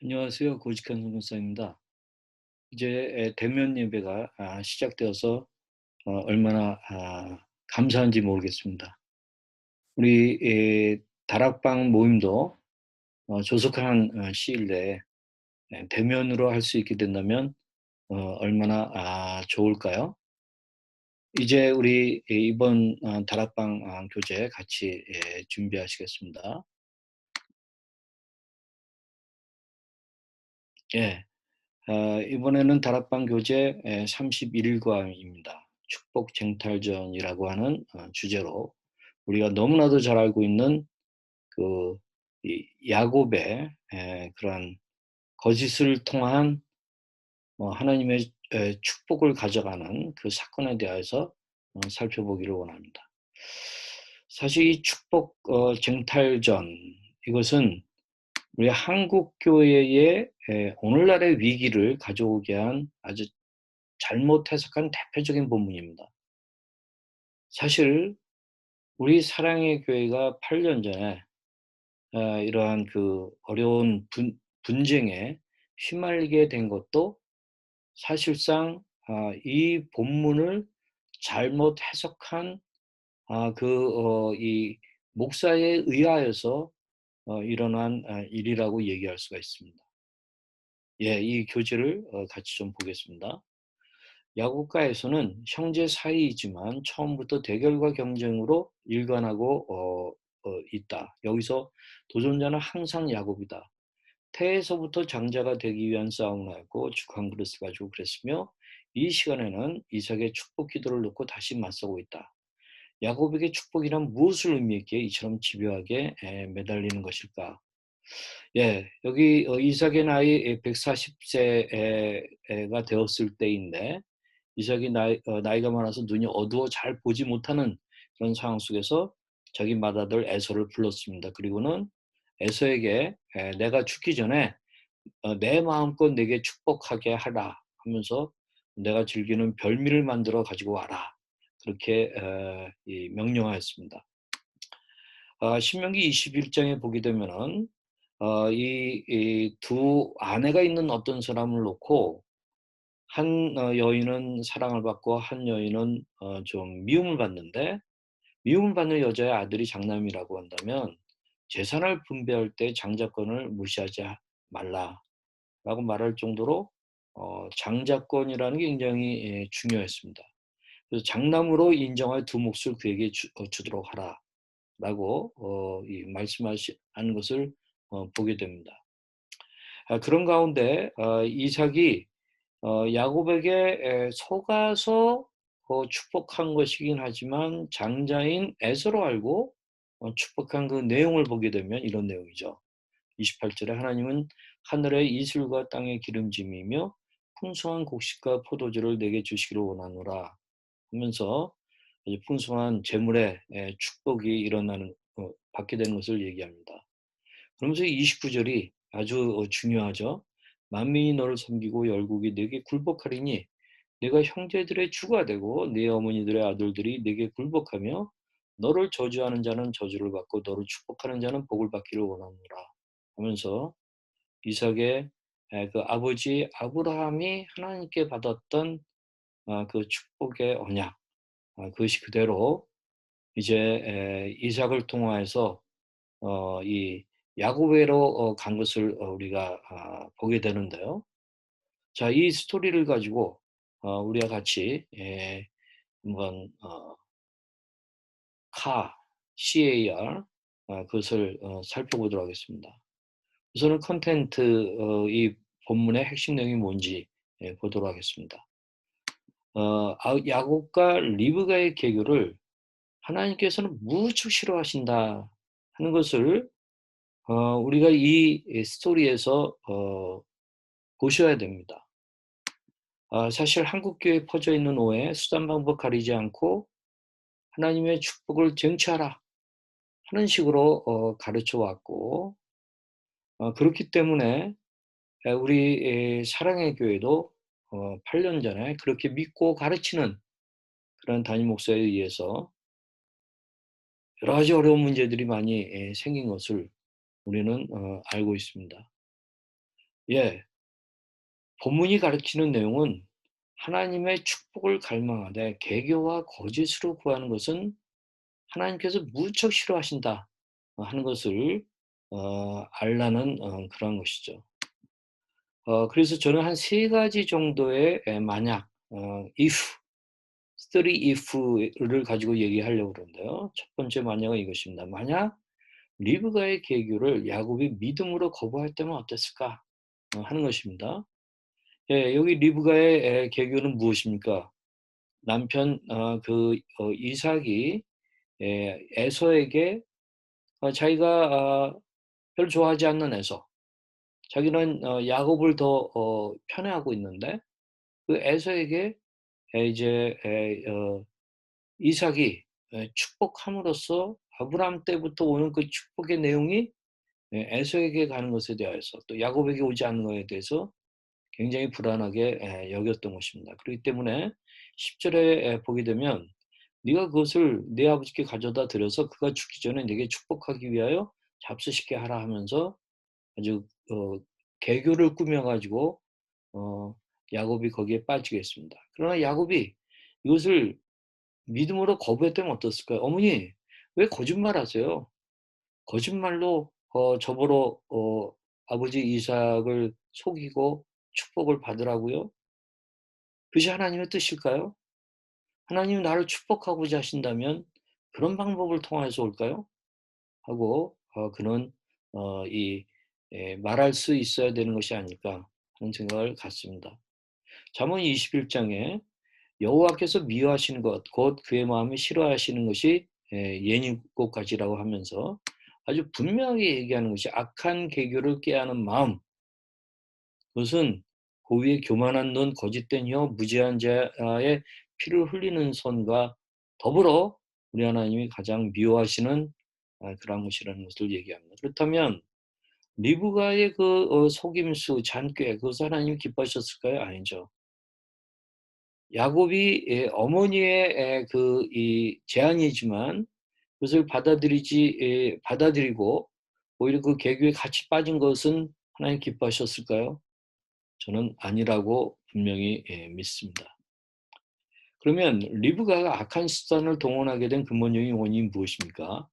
안녕하세요. 고직한 선교사입니다. 이제 대면 예배가 아, 시작되어서 어, 얼마나 아, 감사한지 모르겠습니다. 우리 다락방 모임도 어, 조속한 어, 시일 내에 대면으로 할 수 있게 된다면 얼마나 아, 좋을까요? 이제 우리 이번 다락방 교재 같이 예, 준비하시겠습니다. 예. 어, 이번에는 다락방 교재 31과입니다. 축복 쟁탈전이라고 하는 어, 주제로 우리가 너무나도 잘 알고 있는 그 야곱의 그러한 거짓을 통한 뭐 하나님의 축복을 가져가는 그 사건에 대해서 어, 살펴보기를 원합니다. 사실 이 축복 쟁탈전 이것은 우리 한국 교회의 오늘날의 위기를 가져오게 한 아주 잘못 해석한 대표적인 본문입니다. 사실 우리 사랑의 교회가 8년 전에 아, 이러한 그 어려운 분, 분쟁에 휘말리게 된 것도 사실상 아, 이 본문을 잘못 해석한 아, 그이 어, 목사에 의하여서 어, 일어난 아, 일이라고 얘기할 수가 있습니다. 예, 이 교재를 어, 같이 좀 보겠습니다. 야구가에서는 형제 사이이지만 처음부터 대결과 경쟁으로 일관하고 어, 어, 있다. 여기서 도전자는 항상 야곱이다. 태에서부터 장자가 되기 위한 싸움을 하고 죽한 그릇을 가지고 그랬으며 이 시간에는 이삭의 축복 기도를 놓고 다시 맞서고 있다. 야곱에게 축복이란 무엇을 의미했기에 이처럼 집요하게 매달리는 것일까? 예, 여기 어, 이삭의 나이 140세가 되었을 때인데 이삭이 나이, 어, 나이가 많아서 눈이 어두워 잘 보지 못하는 그런 상황 속에서 자기 맏아들 에서를 불렀습니다. 그리고는 에서에게 내가 죽기 전에 어, 내 마음껏 내게 축복하게 하라 하면서 내가 즐기는 별미를 만들어 가지고 와라. 그렇게 명령하였습니다. 아, 신명기 21장에 보게 되면은 어, 이두 아내가 있는 어떤 사람을 놓고 한 어, 여인은 사랑을 받고 한 여인은 어, 좀 미움을 받는데 미움을 받는 여자의 아들이 장남이라고 한다면 재산을 분배할 때 장자권을 무시하지 말라라고 말할 정도로 어, 장자권이라는 게 굉장히 예, 중요했습니다. 그래서 장남으로 인정할 두 몫을 그에게 주, 어, 도록 하라라고 어, 이 말씀하는 것을 어, 보게 됩니다. 아, 그런 가운데 어, 이삭이 어, 야곱에게 속아서 어, 축복한 것이긴 하지만 장자인 에서로 알고 어, 축복한 그 내용을 보게 되면 이런 내용이죠. 28절에 하나님은 하늘의 이슬과 땅의 기름짐이며 풍성한 곡식과 포도주를 내게 주시기를 원하노라 하면서 풍성한 재물의 축복이 일어나는 어, 받게 되는 것을 얘기합니다. 그러면서 29절이 아주 어, 중요하죠. 만민이 너를 섬기고 열국이 내게 굴복하리니 내가 형제들의 주가 되고 네 어머니들의 아들들이 내게 굴복하며 너를 저주하는 자는 저주를 받고 너를 축복하는 자는 복을 받기를 원하노라 하면서 이삭의 그 아버지 아브라함이 하나님께 받았던 아, 그 축복의 언약 아, 그것이 그대로 이제 이삭을 통하여서 어, 이 야구회로 어, 간 것을 어, 우리가 아, 보게 되는데요. 자, 이 스토리를 가지고 우리가 같이 예, 한번 카, CAR 그것을 살펴보도록 하겠습니다. 우선은 컨텐트 이 본문의 핵심 내용이 뭔지 예, 보도록 하겠습니다. 어, 야곱과 리브가의 개교를 하나님께서는 무척 싫어하신다 하는 것을 어, 우리가 이 스토리에서 어, 보셔야 됩니다. 어, 사실 한국교회에 퍼져 있는 오해 수단 방법 가리지 않고 하나님의 축복을 쟁취하라 하는 식으로 어, 가르쳐 왔고 어, 그렇기 때문에 우리 사랑의 교회도 어, 8년 전에 그렇게 믿고 가르치는 그런 담임 목사에 의해서 여러 가지 어려운 문제들이 많이 예, 생긴 것을 우리는 어, 알고 있습니다. 예. 본문이 가르치는 내용은 하나님의 축복을 갈망하되 개교와 거짓으로 구하는 것은 하나님께서 무척 싫어하신다 어, 하는 것을 어, 알라는 어, 그런 것이죠. 어, 그래서 저는 한 세 가지 정도의 만약, 어, if, study if를 가지고 얘기하려고 그러는데요. 첫 번째 만약은 이것입니다. 만약 리브가의 개교를 야곱이 믿음으로 거부할 때면 어땠을까 어, 하는 것입니다. 예, 여기 리브가의 개교는 무엇입니까? 남편 어, 그 어, 이삭이 예, 에서에게 어, 자기가 어, 별로 좋아하지 않는 에서, 자기는 어, 야곱을 더 어, 편애하고 있는데 그 에서에게 에, 이제 에, 어, 이삭이 에, 축복함으로써 아브라함 때부터 오는 그 축복의 내용이 에, 에서에게 가는 것에 대해서 또 야곱에게 오지 않는 것에 대해서 굉장히 불안하게 에, 여겼던 것입니다. 그렇기 때문에 10절에 보게 되면 네가 그것을 내 아버지께 가져다 드려서 그가 죽기 전에 내게 축복하기 위하여 잡수시게 하라 하면서 아주 어, 개교를 꾸며가지고 어, 야곱이 거기에 빠지겠습니다. 그러나 야곱이 이것을 믿음으로 거부했다면 어떻을까요? 어머니 왜 거짓말하세요? 거짓말로 어, 저보러 어, 아버지 이삭을 속이고 축복을 받으라고요? 그것이 하나님의 뜻일까요? 하나님이 나를 축복하고자 하신다면 그런 방법을 통해서 올까요? 하고 어, 그는 어, 이 예, 말할 수 있어야 되는 것이 아닐까 하는 생각을 갖습니다. 잠언 21장에 여호와께서 미워하시는 것, 곧 그의 마음이 싫어하시는 것이 예, 예니꽃가지라고 하면서 아주 분명하게 얘기하는 것이 악한 계교를 깨하는 마음. 그것은 고위의 교만한 눈, 거짓된 혀, 무지한 자의 피를 흘리는 손과 더불어 우리 하나님이 가장 미워하시는 아, 그런 것이라는 것을 얘기합니다. 그렇다면 리브가의 그 어, 속임수, 잔꾀, 그것을 하나님이 기뻐하셨을까요? 아니죠. 야곱이 예, 어머니의 그이 제안이지만 그것을 받아들이지 예, 받아들이고 오히려 그 계교에 같이 빠진 것은 하나님 기뻐하셨을까요? 저는 아니라고 분명히 예, 믿습니다. 그러면 리브가가 악한 수단을 동원하게 된 근본적인 원인이 무엇입니까?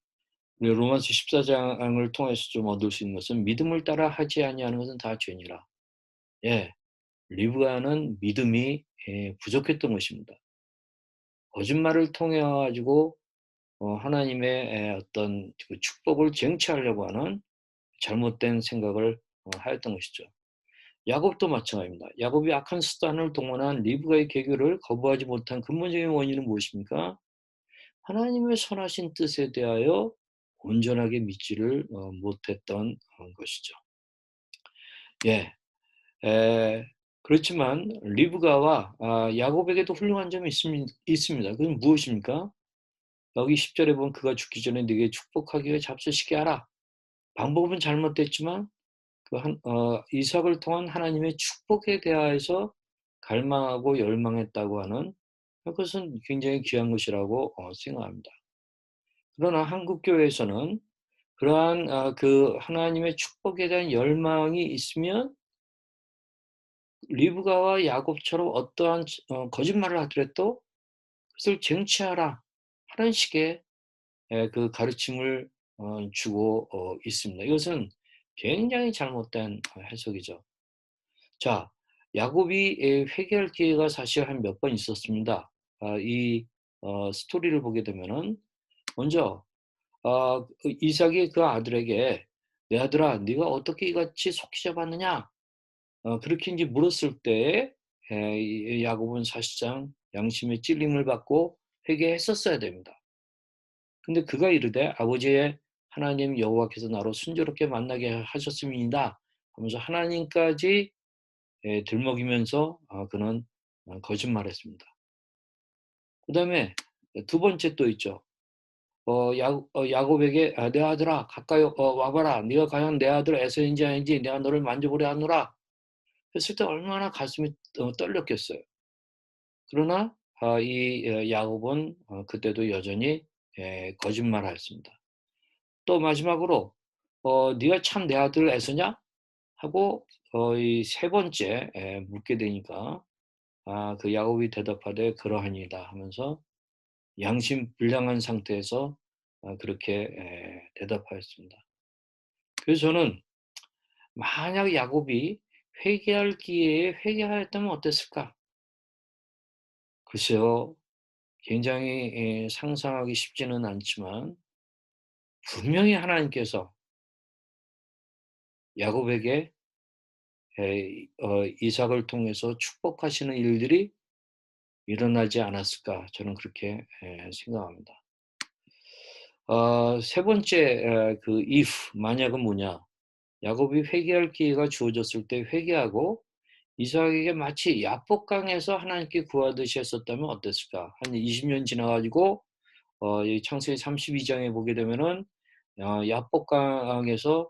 로마서 14장을 통해서 좀 얻을 수 있는 것은 믿음을 따라 하지 아니하는 것은 다 죄니라. 예, 리브가는 믿음이 예, 부족했던 것입니다. 거짓말을 통해 가지고 어, 하나님의 어떤 그 축복을 쟁취하려고 하는 잘못된 생각을 어, 하였던 것이죠. 야곱도 마찬가지입니다. 야곱이 악한 수단을 동원한 리브가의 개교를 거부하지 못한 근본적인 원인은 무엇입니까? 하나님의 선하신 뜻에 대하여 온전하게 믿지를 어, 못했던 것이죠. 예, 에, 그렇지만 리브가와 아, 야곱에게도 훌륭한 점이 있습니다. 그건 무엇입니까? 여기 10절에 보면 그가 죽기 전에 네게 축복하기 위해 잡수시게 하라. 방법은 잘못됐지만 그 한, 어, 이삭을 통한 하나님의 축복에 대하여서 갈망하고 열망했다고 하는 그것은 굉장히 귀한 것이라고 어, 생각합니다. 그러나 한국 교회에서는 그러한 어, 그 하나님의 축복에 대한 열망이 있으면 리브가와 야곱처럼 어떠한 어, 거짓말을 하더라도 그것을 쟁취하라 하는 식의 에, 그 가르침을 어, 주고 어, 있습니다. 이것은 굉장히 잘못된 해석이죠. 자, 야곱이 회개할 기회가 사실 한 몇 번 있었습니다. 아, 이 어, 스토리를 보게 되면은 먼저 어, 이삭이 그 아들에게 내 아들아, 네가 어떻게 이같이 속히 잡았느냐? 어, 그렇게 이제 물었을 때 에, 야곱은 사실상 양심의 찔림을 받고 회개했었어야 됩니다. 근데 그가 이르되 아버지의 하나님 여호와께서 나로 순조롭게 만나게 하셨음이다 하면서 하나님까지 예, 들먹이면서 아, 그는 아, 거짓말했습니다. 그 다음에 두 번째 또 있죠. 어, 야, 어, 야곱에게 아, 내 아들아 가까이 어, 와봐라. 네가 과연 내 아들 에서인지 아닌지 내가 너를 만져보려 하노라. 했을 때 얼마나 가슴이 어, 떨렸겠어요. 그러나 아, 이 어, 야곱은 어, 그때도 여전히 예, 거짓말하였습니다. 또 마지막으로 어, 네가 참 내 아들 애서냐? 하고 어 이 세 번째 에 묻게 되니까 아 그 야곱이 대답하되 "그러하니이다." 하면서 양심 불량한 상태에서 어 그렇게 에 대답하였습니다. 그래서 저는 만약 야곱이 회개할 기회에 회개하였다면 어땠을까? 글쎄요. 굉장히 예 상상하기 쉽지는 않지만 분명히 하나님께서 야곱에게 에어 이삭을 통해서 축복하시는 일들이 일어나지 않았을까 저는 그렇게 에 생각합니다. 어 세 번째 에그 if 만약은 뭐냐? 야곱이 회개할 기회가 주어졌을 때 회개하고 이삭에게 마치 야복강에서 하나님께 구하듯이 했었다면 어땠을까? 한 20년 지나 가지고 어이 창세기 32 장에 보게 되면은 어 야복강에서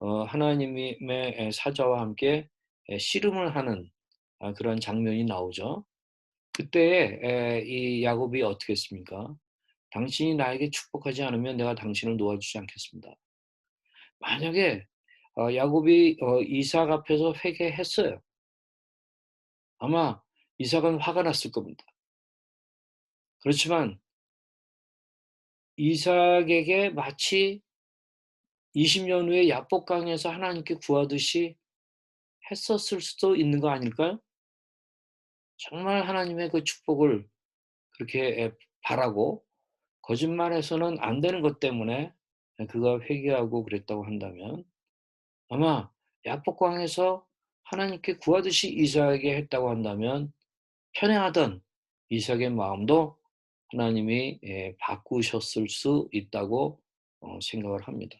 어 하나님의 의 사자와 함께 에 씨름을 하는 아 그런 장면이 나오죠. 그때에 에이 야곱이 어떻게 했습니까? "당신이 나에게 축복하지 않으면 내가 당신을 놓아주지 않겠습니다." 만약에 어 야곱이 어 이삭 앞에서 회개했어요. 아마 이삭은 화가 났을 겁니다. 그렇지만 이삭에게 마치 20년 후에 야복강에서 하나님께 구하듯이 했었을 수도 있는 거 아닐까요? 정말 하나님의 그 축복을 그렇게 에 바라고 거짓말해서는 안 되는 것 때문에 예 그가 회개하고 그랬다고 한다면 아마 야복강에서 하나님께 구하듯이 이삭에게 했다고 한다면 편애하던 이삭의 마음도 하나님이 예 바꾸셨을 수 있다고 어 생각을 합니다.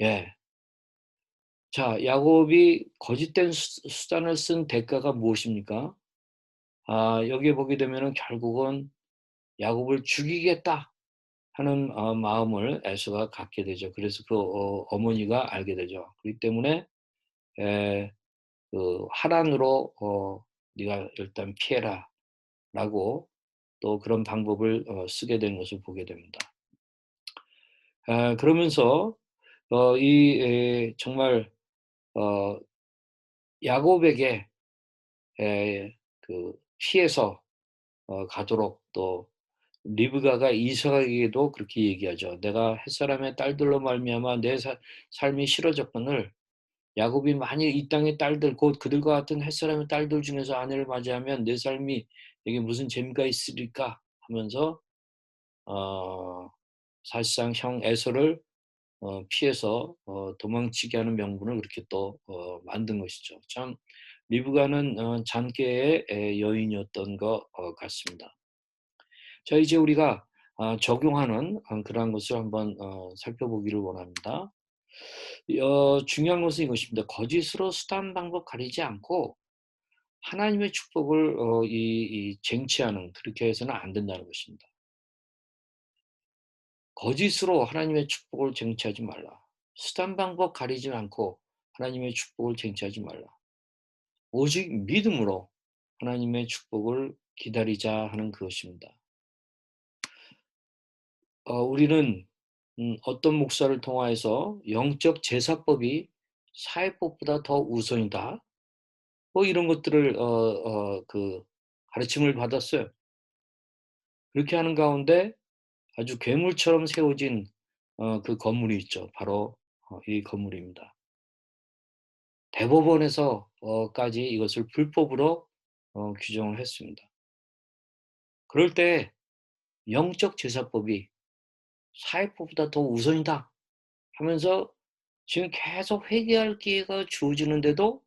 예. 자 야곱이 거짓된 수 수단을 쓴 대가가 무엇입니까? 아 여기에 보게 되면은 결국은 '야곱을 죽이겠다.' 하는 어 마음을 에서가 갖게 되죠. 그래서 그어 어머니가 알게 되죠. 그렇기 때문에 에 그 "하란으로 어 네가 일단 피해라."라고 또 그런 방법을 어 쓰게 된 것을 보게 됩니다. 아 그러면서 어 이 에 정말 어 야곱에게 에 그 피해서 어 가도록 또 리브가가 이삭에게도 그렇게 얘기하죠. "내가 햇사람의 딸들로 말미암아 내 사 삶이 싫어졌거늘 야곱이 만일 이 땅의 딸들 곧 그들과 같은 햇사람의 딸들 중에서 아내를 맞이하면 내 삶이 내게 무슨 재미가 있으리까?" 하면서 어 사실상 형 에서를 어 피해서 어 도망치게 하는 명분을 그렇게 또 어 만든 것이죠. 참 리브가는 어 잔꾀의 에 여인이었던 것 어 같습니다. 자 이제 우리가 아 적용하는 어 그러한 것을 한번 어 살펴보기를 원합니다. 어 중요한 것은 이것입니다. 거짓으로 수단 방법 가리지 않고 하나님의 축복을 어 이 이 쟁취하는 그렇게 해서는 안 된다는 것입니다. 거짓으로 하나님의 축복을 쟁취하지 말라. 수단 방법 가리지 않고 하나님의 축복을 쟁취하지 말라. 오직 믿음으로 하나님의 축복을 기다리자 하는 그것입니다. 어 우리는 음 어떤 목사를 통하여서 "영적 제사법이 사회법보다 더 우선이다." 뭐 이런 것들을 어 어 그 가르침을 받았어요. 그렇게 하는 가운데 아주 괴물처럼 세워진 어 그 건물이 있죠. 바로 어 이 건물입니다. 대법원에서 어 까지 이것을 불법으로 어 규정을 했습니다. 그럴 때 "영적 제사법이 사회법보다 더 우선이다." 하면서 지금 계속 회개할 기회가 주어지는데도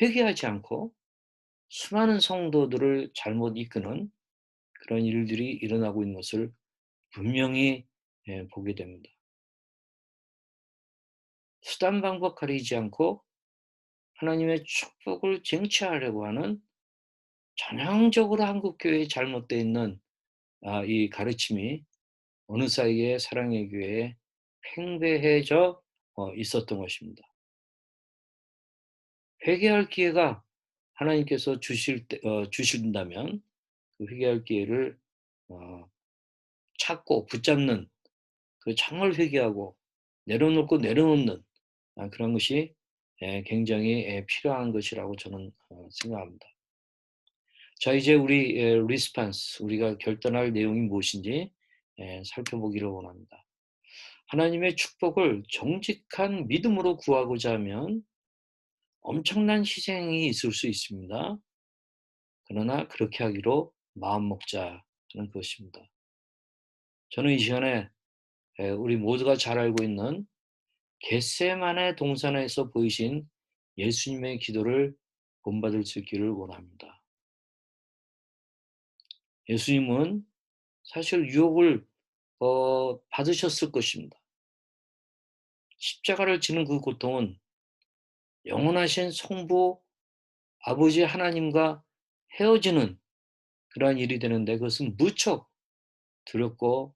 회개하지 않고 수많은 성도들을 잘못 이끄는 그런 일들이 일어나고 있는 것을 분명히 예 보게 됩니다. 수단 방법 가리지 않고 하나님의 축복을 쟁취하려고 하는 전형적으로 한국 교회에 잘못되어 있는 아이 가르침이 어느 사이에 사랑의 교회에 팽배해져 어 있었던 것입니다. 회개할 기회가 하나님께서 주실 때 어 주신다면 그 회개할 기회를 어 찾고 붙잡는 그 정말 회개하고 내려놓고 내려놓는 아 그런 것이 예 굉장히 예 필요한 것이라고 저는 어 생각합니다. 자 이제 우리 예 리스판스 우리가 결단할 내용이 무엇인지 예 살펴보기를 원합니다. 하나님의 축복을 정직한 믿음으로 구하고자 하면 엄청난 희생이 있을 수 있습니다. 그러나 그렇게 하기로 마음먹자 하는 것입니다. 저는 이 시간에 예 우리 모두가 잘 알고 있는 겟세마네 동산에서 보이신 예수님의 기도를 본받을 수 있기를 원합니다. 예수님은 사실 유혹을 어 받으셨을 것입니다. 십자가를 지는 그 고통은 영원하신 성부 아버지 하나님과 헤어지는 그러한 일이 되는데 그것은 무척 두렵고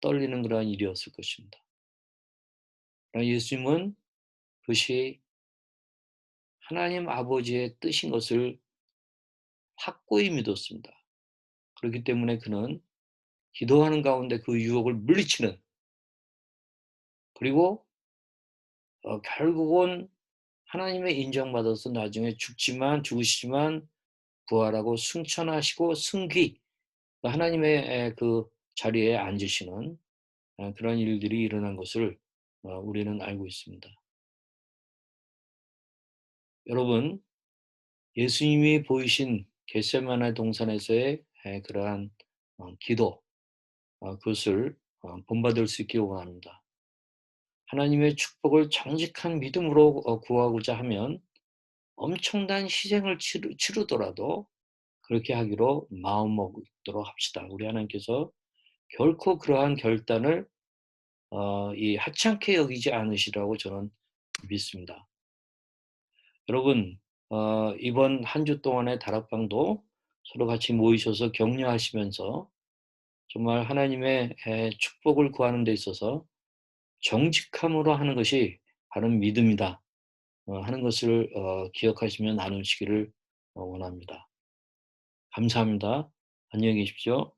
떨리는 그러한 일이었을 것입니다. 예수님은 그것이 하나님 아버지의 뜻인 것을 확고히 믿었습니다. 그렇기 때문에 그는 기도하는 가운데 그 유혹을 물리치는 그리고 어 결국은 하나님의 인정받아서 나중에 죽지만 죽으시지만 부활하고 승천하시고 승귀 하나님의 에그 자리에 앉으시는 어 그런 일들이 일어난 것을 어 우리는 알고 있습니다. 여러분 예수님이 보이신 겟세마네 동산에서의 에 그러한 어 기도 어 그것을 어 본받을 수 있기를 원합니다. 하나님의 축복을 정직한 믿음으로 어 구하고자 하면 엄청난 희생을 치르 치르더라도 그렇게 하기로 마음먹도록 합시다. 우리 하나님께서 결코 그러한 결단을 어 이 하찮게 여기지 않으시리라고 저는 믿습니다. 여러분 어 이번 한 주 동안의 다락방도 서로 같이 모이셔서 격려하시면서 정말 하나님의 에 축복을 구하는 데 있어서 정직함으로 하는 것이 바른 믿음이다 어 하는 것을 어 기억하시며 나누시기를 어 원합니다. 감사합니다. 안녕히 계십시오.